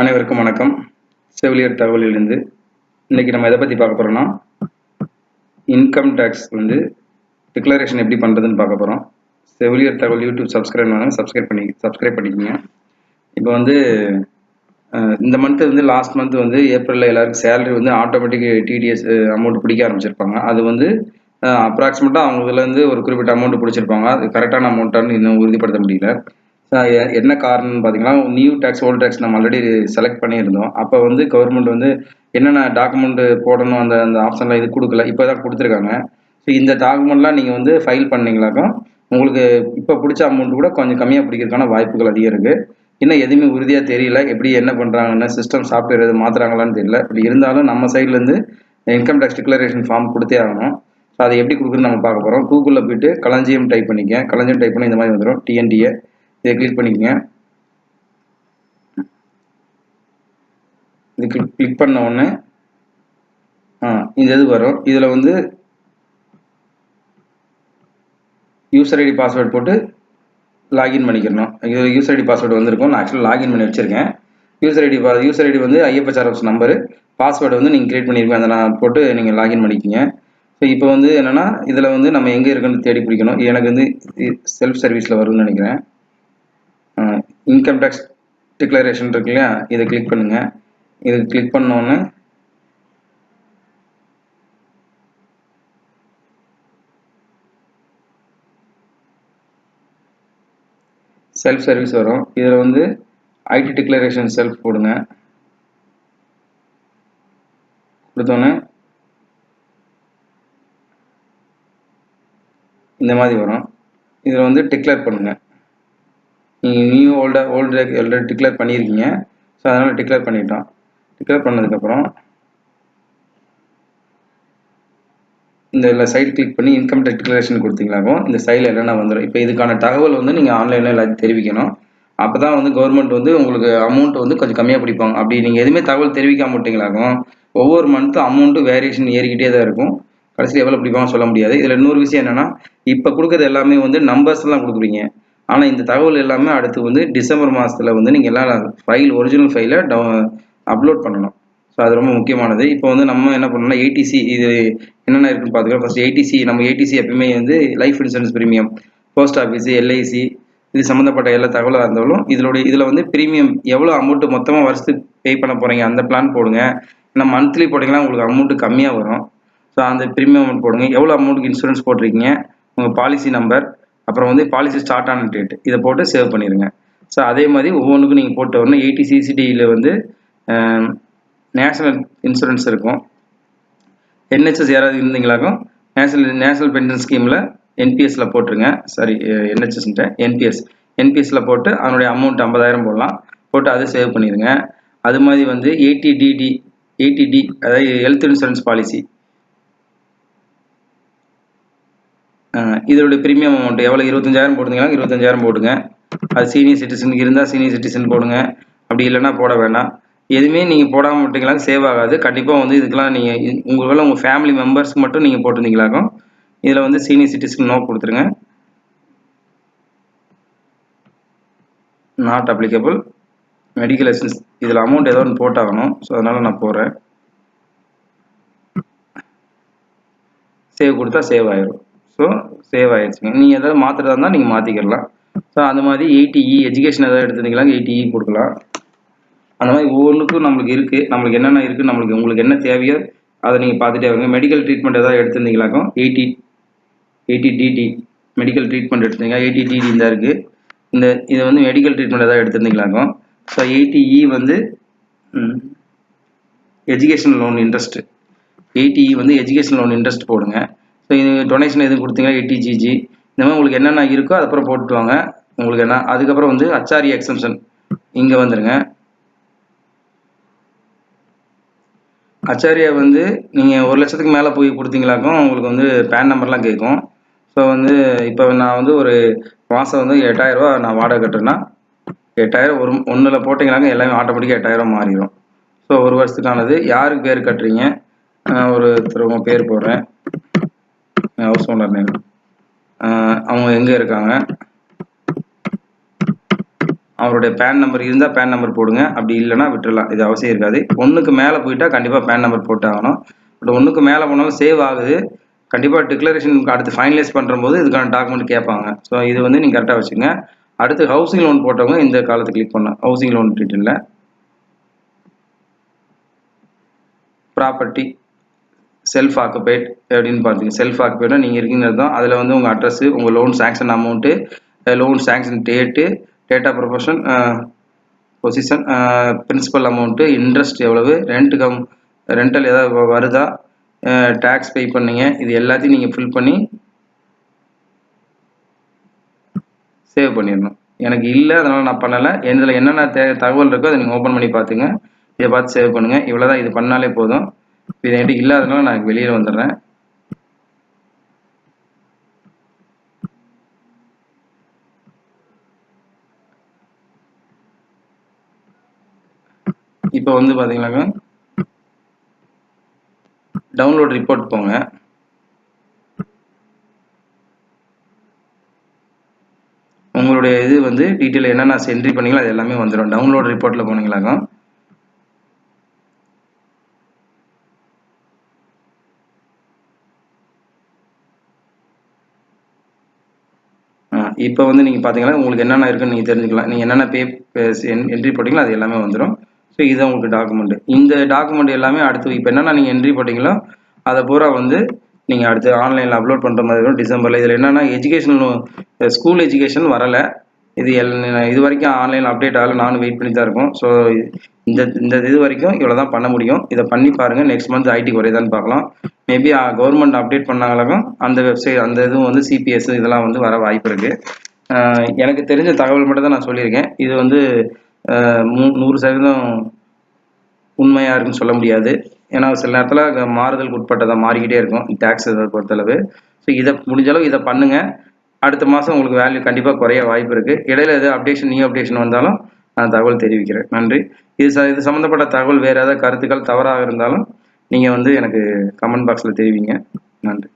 அனைவருக்கும் வணக்கம். செவிலியர் தகவலிலிருந்து இன்னைக்கு நம்ம எதை பற்றி பார்க்க போகிறோம்னா இன்கம் டேக்ஸ் வந்து டிக்ளரேஷன் எப்படி பண்ணுறதுன்னு பார்க்க போகிறோம் செவிலியர் தகவல் யூடியூப் சப்ஸ்கிரைப் பண்ணுங்க சப்ஸ்கிரைப் பண்ணி சப்ஸ்கிரைப் பண்ணிக்கோங்க. இப்போ வந்து இந்த மந்த் வந்து லாஸ்ட் மந்த் வந்து ஏப்ரலில் எல்லாருக்கும் சேலரி வந்து ஆட்டோமேட்டிக் டிடிஎஸ் அமௌண்ட் பிடிக்க ஆரம்பிச்சிருப்பாங்க. அது வந்து அப்ராக்சிமேட்டாக அவங்க இதுலேருந்து ஒரு குறிப்பிட்ட அமௌண்ட் பிடிச்சிருப்பாங்க. அது கரெக்டான அமௌண்ட்டான்னு இன்னும் உறுதிப்படுத்த முடியல. என்ன காரணம்னு பார்த்தீங்கன்னா நியூ டேக்ஸ் ஓல்ட் டேக்ஸ் நம்ம ஆல்ரெடி செலக்ட் பண்ணியிருந்தோம். அப்போ வந்து கவர்மெண்ட் வந்து என்னென்ன டாக்குமெண்ட் போடணும் அந்த அந்த ஆப்ஷன்லாம் இது கொடுக்கல. இப்போ தான் கொடுத்துருக்காங்க. ஸோ இந்த டாக்குமெண்ட்லாம் நீங்கள் வந்து ஃபைல் பண்ணீங்களாக்கா உங்களுக்கு இப்போ பிடிச்ச அமௌண்ட் கூட கொஞ்சம் கம்மியாக பிடிக்கிறதுக்கான வாய்ப்புகள் அதிகம் இருக்குது இன்னும் எதுவுமே உறுதியாக தெரியல. எப்படி என்ன பண்ணுறாங்கன்னு சிஸ்டம் சாஃப்ட்வேர் எது மாற்றுறாங்களான்னு தெரியல. இப்படி இருந்தாலும் நம்ம சைட்லேருந்து இன்கம் டேக்ஸ் டிக்ளரேஷன் ஃபார்ம் கொடுத்தே ஆகணும். ஸோ அதை எப்படி கொடுக்குறதுன்னு நம்ம பார்க்க போகிறோம் கூகுளில் போயிட்டு களஞ்சியம் டைப் பண்ணிக்க. களஞ்சியம் டைப் பண்ணி இந்த மாதிரி வந்துடும் டிஎன்டிஏ இதை கிளிக் பண்ணிக்கங்க. இது கிளிக் கிளிக் பண்ண உடனே ஆ இது எது வரும்? இதில் வந்து யூசர் ஐடி பாஸ்வேர்ட் போட்டு லாகின் பண்ணிக்கிறணும். இது யூசர் ஐடி பாஸ்வேர்டு வந்திருக்கும். நான் ஆக்சுவலாக லாகின் பண்ணி வச்சிருக்கேன். யூசர் ஐடி யூசர் ஐடி வந்து ஐஎஃப்எஸ்ஆர்எஸ் நம்பரு பாஸ்வேர்டு வந்து நீங்கள் கிரியேட் பண்ணியிருப்பேன் அதை நான் போட்டு நீங்கள் லாகின் பண்ணிக்கிங்க. ஸோ இப்போ வந்து என்னென்னா இதில் வந்து நம்ம எங்கே இருக்குன்னு தேடி பிடிக்கணும். எனக்கு வந்து செல்ஃப் சர்வீஸில் வரும்னு நினைக்கிறேன். இன்கம் டேக்ஸ் டிக்ளரேஷன் இருக்கு இல்லையா? இதை கிளிக் பண்ணுங்க. இது கிளிக் பண்ணோன்னு செல்ஃப் சர்வீஸ் வரும். இதில் வந்து ஐடி டிக்ளரேஷன் செல்ஃப் போடுங்க. கொடுத்தோன்னே இந்த மாதிரி வரும். இதில் வந்து டிக்ளேர் பண்ணுங்கள் நியூ ஓல்டாக ஓல்டு ஆல்ரெடி டிக்ளேர் பண்ணியிருக்கீங்க. ஸோ அதனால் டிக்ளேர் பண்ணிட்டோம். டிக்ளேர் பண்ணதுக்கப்புறம் இந்த சைட் கிளிக் பண்ணி இன்கம் டேக்ஸ் டிக்ளரேஷன் கொடுத்தீங்களாக்கும் இந்த சைடில் என்னென்ன வந்துடும் இப்போ இதுக்கான தகவல் வந்து நீங்கள் ஆன்லைனில் எல்லாத்தையும் தெரிவிக்கணும். அப்போ தான் வந்து கவர்மெண்ட் வந்து உங்களுக்கு அமௌண்ட் வந்து கொஞ்சம் கம்மியாக பிடிப்பாங்க. அப்படி நீங்கள் எதுவுமே தகவல் தெரிவிக்காம விட்டீங்களாக்கும் ஒவ்வொரு மந்த்தும் அமௌண்ட்டு வேரியேஷன் ஏறிக்கிட்டே தான் இருக்கும். கடைசியில் எவ்வளோ பிடிப்பாங்க சொல்ல முடியாது. இதில் இன்னொரு விஷயம் என்னென்னா இப்போ கொடுக்குறது எல்லாமே வந்து நம்பர்ஸ்லாம் கொடுக்குறீங்க. ஆனால் இந்த தகவல் எல்லாமே அடுத்து வந்து டிசம்பர் மாதத்தில் வந்து நீங்கள் எல்லாம் ஃபைல் ஒரிஜினல் ஃபைலை அப்லோட் பண்ணணும். ஸோ அது ரொம்ப முக்கியமானது. இப்போ வந்து நம்ம என்ன பண்ணணும்னா ஏடிசி இது என்னென்ன இருக்குன்னு பார்த்துக்கலாம். ஃபர்ஸ்ட் ஏடிசி நம்ம ஏடிசி எப்பயுமே வந்து life insurance premium post office LIC இது சம்மந்தப்பட்ட எல்லா தகவலாக இருந்தாலும் இதோடைய இதில் வந்து ப்ரீமியம் எவ்வளோ அமௌண்ட் மொத்தமாக வருஷத்துக்கு பே பண்ண போகிறீங்க அந்த பிளான் போடுங்க. ஏன்னா மந்த்லி போட்டிங்கன்னா உங்களுக்கு அமௌண்ட்டு கம்மியாக வரும். ஸோ அந்த ப்ரீமியம் அமௌண்ட் போடுங்க. எவ்வளோ அமௌண்ட்டுக்கு இன்சூரன்ஸ் போட்டிருக்கீங்க? உங்கள் பாலிசி நம்பர் அப்புறம் வந்து பாலிசி ஸ்டார்ட் ஆன டேட் இதை போட்டு சேவ் பண்ணிடுங்க ஸோ அதே மாதிரி ஒவ்வொன்றுக்கும் நீங்கள் போட்டு வரணும் எயிட்டி சிசிடியில் வந்து நேஷனல் இன்சூரன்ஸ் இருக்கும். என்ஹெச்எஸ் யாராவது இருந்தீங்களாக்கும் நேஷனல் நேஷனல் பென்ஷன் ஸ்கீமில் என்பிஎஸ்ல போட்டுருங்க. சாரி என்ஹெச்எஸ்ன்ட்டு என்பிஎஸ் என்பிஎஸ்ல போட்டு அதனுடைய அமௌண்ட் ஐம்பதாயிரம் போடலாம். போட்டு அதை சேவ் பண்ணிடுங்க அது மாதிரி வந்து எயிட்டி டிடி எயிட்டி டி அதாவது ஹெல்த் இன்சூரன்ஸ் பாலிசி இதோட ப்ரீமியம் அமௌண்ட் எவ்வளோ இருபத்தஞ்சாயிரம் போடுறீங்களா? இருபத்தஞ்சாயிரம் போடுங்க. அது சீனியர் சிட்டிசனுக்கு இருந்தால் சீனியர் சிட்டிசன் போடுங்க. அப்படி இல்லைன்னா போட வேண்டாம் எதுவுமே நீங்கள் போடாமல் விட்டீங்களா சேவ் ஆகாது. கண்டிப்பாக வந்து இதுக்கெல்லாம் நீங்கள் உங்களுக்குள்ள உங்கள் ஃபேமிலி மெம்பர்ஸ்க்கு மட்டும் நீங்கள் போட்டிருந்தீங்களாக்கும் இதில் வந்து சீனியர் சிட்டிசன் நோ கொடுத்துருங்க. நாட் அப்ளிகபிள் மெடிக்கல் அசிஸ்டன்ஸ் இதில் அமௌண்ட் ஏதோ ஒன்று போட்டாகணும். ஸோ அதனால் நான் போடுறேன். சேவ் கொடுத்தா சேவ் ஆயிரும். ஸோ சேவ் ஆயிடுச்சுங்க. நீங்கள் எதாவது மாற்றுறதா இருந்தால் நீங்கள் மாற்றிக்கிடலாம் ஸோ அந்த மாதிரி எயிட்டிஇ எஜுகேஷன் எதாவது எடுத்துருந்தீங்களா? எயிட்டிஇ கொடுக்கலாம். அந்த மாதிரி ஒவ்வொன்றுக்கும் நம்மளுக்கு இருக்குது நம்மளுக்கு என்னென்ன இருக்குது நம்மளுக்கு உங்களுக்கு என்ன தேவையோ அதை நீங்கள் பார்த்துட்டே வருங்க மெடிக்கல் ட்ரீட்மெண்ட் எதாவது எடுத்திருந்தீங்களாக்கும்? Eighty eighty DD medical treatment எடுத்தீங்க எயிட்டி டிடி இந்த இருக்குது இந்த இது வந்து மெடிக்கல் ட்ரீட்மெண்ட் எதாவது எடுத்திருந்தீங்களாக்கும்? ஸோ எயிட்டிஇ வந்து எஜுகேஷன் லோன் இன்ட்ரெஸ்ட்டு எயிட்டி வந்து எஜுகேஷன் லோன் இன்ட்ரெஸ்ட் போடுங்க. ஸோ இது டொனேஷன் எதுவும் கொடுத்தீங்கன்னா எயிட்டி ஜிஜி இந்த மாதிரி உங்களுக்கு என்னென்ன இருக்கோ அதுக்கப்புறம் போட்டுவாங்க வாங்க. உங்களுக்கு என்ன அதுக்கப்புறம் வந்து அச்சாரி எக்ஸம்ஷன் இங்கே வந்துடுங்க அச்சாரியா வந்து நீங்கள் ஒரு லட்சத்துக்கு மேலே போய் கொடுத்தீங்களாக்கும் உங்களுக்கு வந்து பேன் நம்பர்லாம் கேட்கும். ஸோ வந்து இப்போ நான் வந்து ஒரு மாதம் வந்து எட்டாயிரரூவா நான் வாடகை கட்டுறேன்னா எட்டாயிரம் ஒரு ஒன்றில் போட்டிங்கனாக்க எல்லாமே ஆட்டோமேட்டிக்காக எட்டாயிரம் மாறிடும். ஸோ ஒரு வருஷத்துக்கானது யாருக்கு பேர் கட்டுறீங்க? நான் ஒருத்தர் திரும்ப பேர் போடுறேன். ஹவுஸ் ஓனர் நேம் அவங்க எங்கே இருக்காங்க? அவருடைய பேன் நம்பர் இருந்தால் பேன் நம்பர் போடுங்க. அப்படி இல்லைனா விட்டுடலாம் இது அவசியம் இருக்காது. ஒன்றுக்கு மேலே போயிட்டால் கண்டிப்பாக பேன் நம்பர் போட்டு ஆகணும். பட் ஒன்றுக்கு மேலே போனாலும் சேவ் ஆகுது. கண்டிப்பாக டிக்ளரேஷன் அடுத்து ஃபைனலைஸ் பண்ணுறம்போது இதுக்கான டாக்குமெண்ட் கேட்பாங்க. ஸோ இது வந்து நீங்கள் கரெக்டாக வச்சுங்க அடுத்து ஹவுசிங் லோன் போட்டவங்க இந்த காலத்தை கிளிக் பண்ணலாம். ஹவுசிங் லோன் டீட்டெயிலில் ப்ராப்பர்ட்டி செல்ஃப் ஆக்குபைட் அப்படின்னு பார்த்தீங்க. செல்ஃப் ஆக்குபைட்னா நீங்கள் இருக்கீங்கிறது தான் அதில் வந்து உங்கள் அட்ரஸு உங்கள் loan sanction amount loan sanction date date of possession principal amount interest எவ்வளவு ரெண்ட் கம் ரெண்டல் ஏதாவது வருதா டேக்ஸ் பே பண்ணீங்க. இது எல்லாத்தையும் நீங்கள் ஃபில் பண்ணி சேவ் பண்ணிடணும். எனக்கு இல்லை அதனால் நான் பண்ணலை. இதில் என்னென்ன தே தகவல் இருக்கோ அதை நீங்கள் ஓப்பன் பண்ணி பார்த்துங்க. இதை பார்த்து சேவ் பண்ணுங்கள் இவ்வளோ தான் இது பண்ணாலே போதும். இது என்கிட்ட இல்லாதனால நான் வெளியில் வந்துடுறேன். இப்போ வந்து பார்த்தீங்கன்னாக்கா டவுன்லோட் ரிப்போர்ட் போங்க. உங்களுடைய இது வந்து டீட்டெயில் என்னென்ன என்ட்ரி பண்ணீங்களோ அது எல்லாமே வந்துடும். டவுன்லோட் ரிப்போர்ட்டில் போனீங்களாக்கா இப்போ வந்து நீங்கள் பார்த்தீங்கன்னா உங்களுக்கு என்னென்ன இருக்குன்னு நீங்கள் தெரிஞ்சுக்கலாம். நீங்கள் என்னென்ன பே என்ட்ரி போட்டிங்களோ அது எல்லாமே வந்துடும் ஸோ இதுதான் உங்களுக்கு டாக்குமெண்ட் இந்த டாக்குமெண்ட் எல்லாமே அடுத்து இப்போ என்னென்ன நீங்கள் என்ட்ரி போட்டிங்களோ அதை பூரா வந்து நீங்கள் அடுத்து ஆன்லைனில் அப்லோட் பண்ணுற மாதிரி இருக்கும். டிசம்பரில் இதில் என்னென்னா எஜுகேஷன் ஸ்கூல் எஜுகேஷன் வரலை. இது எல் இது வரைக்கும் ஆன்லைனில் அப்டேட் ஆகல. நானும் வெயிட் பண்ணி தான் இருக்கோம். ஸோ இந்த இந்த இது வரைக்கும் இவ்வளோ தான் பண்ண முடியும். இதை பண்ணி பாருங்கள் நெக்ஸ்ட் மந்த் ஐடி குறையுதான்னு பார்க்கலாம். மேபி கவர்மெண்ட் அப்டேட் பண்ணாங்களாக்கும் அந்த வெப்சைட் அந்த இதுவும் வந்து சிபிஎஸ் இதெல்லாம் வந்து வர வாய்ப்பு இருக்குது எனக்கு தெரிஞ்ச தகவல் மட்டும் தான் நான் சொல்லியிருக்கேன். இது வந்து ஆஹ் நூறு சதவீதம் உண்மையாக இருக்குன்னு சொல்ல முடியாது. ஏன்னா சில நேரத்தில் மாறுதலுக்கு உட்பட்டதாக மாறிக்கிட்டே இருக்கும் டேக்ஸ் இதை பொறுத்தளவு. ஸோ இதை முடிஞ்ச அளவு இதை பண்ணுங்க. அடுத்த மாதம் உங்களுக்கு வேல்யூ கண்டிப்பாக குறைய வாய்ப்பு இருக்குது இடையில எது அப்டேஷன் நியூ அப்டேஷன் வந்தாலும் நான் தகவல் தெரிவிக்கிறேன். நன்றி. இது ச இது சம்மந்தப்பட்ட தகவல் வேறு ஏதாவது கருத்துக்கள் தவறாக இருந்தாலும் நீங்கள் வந்து எனக்கு கமெண்ட் பாக்ஸில் தெரிவிங்க. நன்றி.